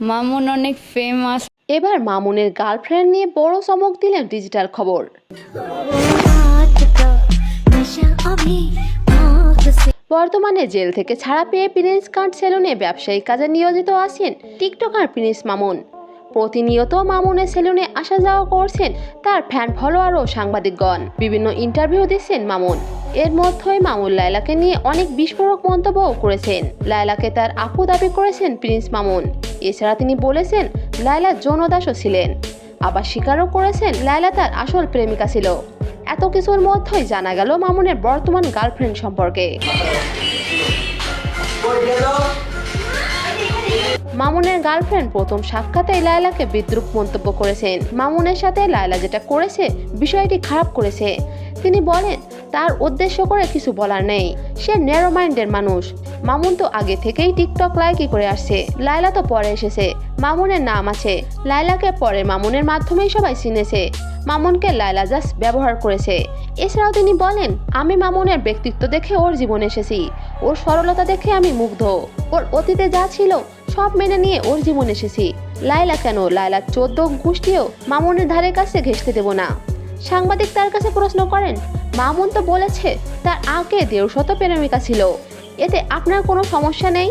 মামুন অনেক ফেমাস এবার মামুনের গার্লফ্রেন্ড নিয়ে বড় চমক দিলেন ডিজিটাল খবর। বর্তমানে জেল থেকে ছাড়া পেয়ে প্রিন্স কার্ড সেলুনে ব্যবসায়িক কাজে নিয়োজিত আছেন টিকটকার প্রিন্স মামুন। প্রতিনিয়ত মামুনের সেলুনে আসা যাওয়া করছেন তার ফ্যান ফলোয়ার ও সাংবাদিকগণ। বিভিন্ন ইন্টারভিউ দিচ্ছেন মামুন। এর মধ্যেই মামুন লায়লাকে নিয়ে অনেক বিস্ফোরক মন্তব্য করেছেন। লায়লাকে তার আপু দাবি করেছেন প্রিন্স মামুন। এছাড়া তিনি বলেছেন, লায়লা যৌনদাসও ছিলেন। আবার স্বীকারও করেছেন, লায়লা তার আসল প্রেমিকা ছিল। এত কিছুর মধ্যেই জানা গেল মামুনের বর্তমান গার্লফ্রেন্ড সম্পর্কে। মামুনের গার্লফ্রেন্ড প্রথম সাক্ষাতে লায়লাকে বিদ্রুপ মন্তব্য করেছেন। মামুনের সাথে লায়লা যেটা করেছে, বিষয়টি খারাপ করেছে। তিনি বলেন, তার উদ্দেশ্য করে কিছু বলার নেই। সে ন্যারো মাইন্ডের মানুষ। মামুন তো আগে থেকেই টিকটক লাইকি করে আসছে। লায়লা তো পরে এসেছে। মামুনের নাম আছে। লায়লাকে পরে মামুনের মাধ্যমেই সবাই চিনেছে। মামুনকে লায়লা জাস্ট ব্যবহার করেছে। এছাড়াও তিনি বলেন, আমি মামুনের ব্যক্তিত্ব দেখে ওর জীবনে এসেছি। ওর সরলতা দেখে আমি মুগ্ধ। ওর অতীতে যা ছিল, সব মেনে নিয়ে ওর জীবন এসেছি। লায়লা কেন? লায়লার চোদ্দ গোষ্ঠীও মামুনের ধারে কাছে ঘেঁষতে দেব না। সাংবাদিক তার কাছে প্রশ্ন করেন, মামুন তো বলেছে, তার আগে দেড় শত প্রেমিকা ছিল। এতে আপনার কোনো সমস্যা নেই।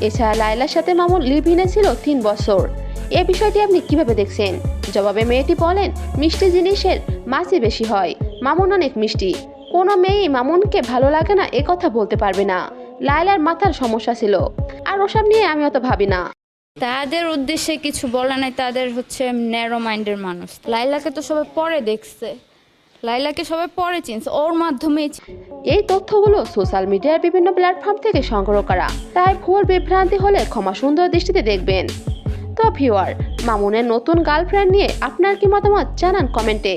এছাড়া লায়লার সাথে মামুন লিভিনে ছিল তিন বছর। এ বিষয়টি আপনি কীভাবে দেখছেন? জবাবে মেয়েটি বলেন, মিষ্টি জিনিসের মাছই বেশি হয়। মামুন অনেক মিষ্টি। কোনো মেয়েই মামুনকে ভালো লাগে না, এ কথা বলতে পারবে না। লাইলার মাথার সমস্যা ছিল। আর ওসব নিয়ে আমি অত ভাবি না। তাদের উদ্দেশ্যে কিছু বলা নাই, তাদের হচ্ছে ন্যারো মাইন্ডের মানুষ। লাইলাকে তো সবাই পরে দেখছে। লাইলাকে সবাই পরে চিনস ওর মাধ্যমে এই তথ্যগুলো সোশ্যাল মিডিয়ার বিভিন্ন প্ল্যাটফর্ম থেকে সংগ্রহ করা। তাই ভুল বিভ্রান্তি হলে ক্ষমা সুন্দর দৃষ্টিতে দেখবেন। তো ভিউয়ার, মামুনের নতুন গার্লফ্রেন্ড নিয়ে আপনার কি মতামত জানান কমেন্টে।